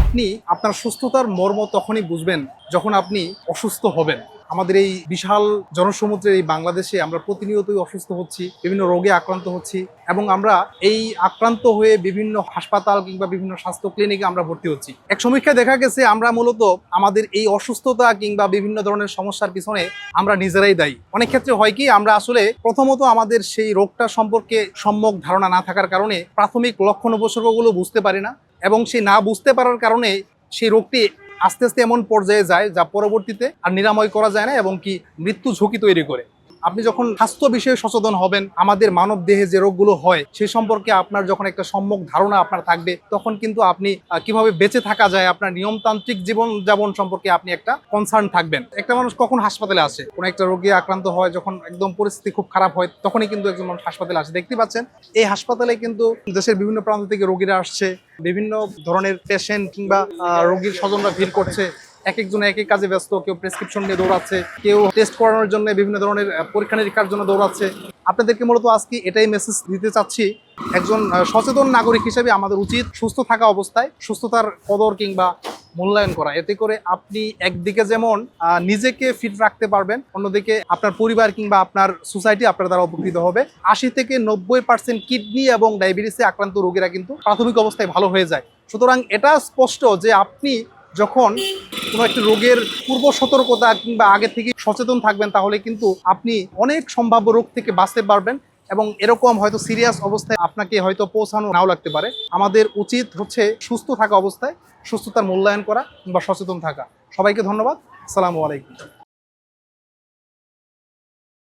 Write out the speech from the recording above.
আপনি আপনার সুস্থতার মর্ম তখনই বুঝবেন যখন আপনি অসুস্থ হবেন। আমাদের এই বিশাল জনসমুদ্রের এই বাংলাদেশে আমরা প্রতিনিয়তই অসুস্থ হচ্ছি, বিভিন্ন রোগে আক্রান্ত হচ্ছি এবং আমরা এই আক্রান্ত হয়ে বিভিন্ন হাসপাতাল কিংবা বিভিন্ন স্বাস্থ্য ক্লিনিকে আমরা ভর্তি হচ্ছি। এক সমীক্ষায় দেখা গেছে আমরা মূলত আমাদের এই অসুস্থতা কিংবা বিভিন্ন ধরনের সমস্যার পিছনে আমরা নিজেরাই দায়ী। অনেক ক্ষেত্রে হয় কি, আমরা আসলে প্রথমত আমাদের সেই রোগটা সম্পর্কে সম্যক ধারণা না থাকার কারণে প্রাথমিক লক্ষণ উপসর্গগুলো বুঝতে পারি না। এবং সে না বুঝতে পারার কারণে সেই রোগটি আস্তে আস্তে এমন পর্যায়ে যায় যা পরবর্তীতে আর নিরাময় করা যায় না এবং কি মৃত্যু ঝুঁকি তৈরি করে। আপনি যখন স্বাস্থ্য বিষয়ে সচেতন হবেন, আমাদের মানব দেহে যে রোগগুলো হয়, সে সম্পর্কে আপনার যখন একটা সম্যক ধারণা আপনার থাকবে, তখন কিন্তু আপনি কীভাবে বেঁচে থাকা যায়, আপনার নিয়মতান্ত্রিক জীবন যাপন সম্পর্কে আপনি একটা কনসার্ন থাকবেন। একটা মানুষ কখন হাসপাতালে আসে? কোনো একটা রোগী আক্রান্ত হয়, যখন একদম পরিস্থিতি খুব খারাপ হয়, তখনই কিন্তু একজন মানুষ হাসপাতালে আসে। দেখতে পাচ্ছেন, এই হাসপাতালে কিন্তু দেশের বিভিন্ন প্রান্ত থেকে রোগীরা আসছে, বিভিন্ন ধরনের পেশেন্ট কিংবা রোগীর স্বজনরা ভিড় করছে। এক একজন এক এক কাজে ব্যস্ত, কেউ প্রেসক্রিপশন নিয়ে দৌড়াচ্ছে, কেউ টেস্ট করানোর জন্য বিভিন্ন ধরনের পরীক্ষা নিরীক্ষার জন্য দৌড়াচ্ছে। আপনাদেরকে মূলত আজকে এটাই মেসেজ দিতে চাচ্ছি, একজন সচেতন নাগরিক হিসেবে আমাদের উচিত সুস্থ থাকা অবস্থায়, সুস্থতার কদর কিংবা মূল্যায়ন করা। এতে করে আপনি একদিকে যেমন নিজেকে ফিট রাখতে পারবেন, অন্যদিকে আপনার পরিবার কিংবা আপনার সোসাইটি আপনার দ্বারা উপকৃত হবে। আশি থেকে নব্বই পার্সেন্ট কিডনি এবং ডায়াবেটিসে আক্রান্ত রোগীরা কিন্তু প্রাথমিক অবস্থায় ভালো হয়ে যায়। সুতরাং এটা স্পষ্ট যে আপনি যখন কোনো একটা রোগের পূর্ব সতর্কতা কিংবা আগে থেকে সচেতন থাকবেন, তাহলে কিন্তু আপনি অনেক সম্ভাব্য রোগ থেকে বাঁচতে পারবেন এবং এরকম হয়তো সিরিয়াস অবস্থায় আপনাকে হয়তো পৌঁছানো নাও লাগতে পারে। আমাদের উচিত হচ্ছে সুস্থ থাকা অবস্থায় সুস্থতার মূল্যায়ন করা কিংবা সচেতন থাকা। সবাইকে ধন্যবাদ। আসসালামু আলাইকুম।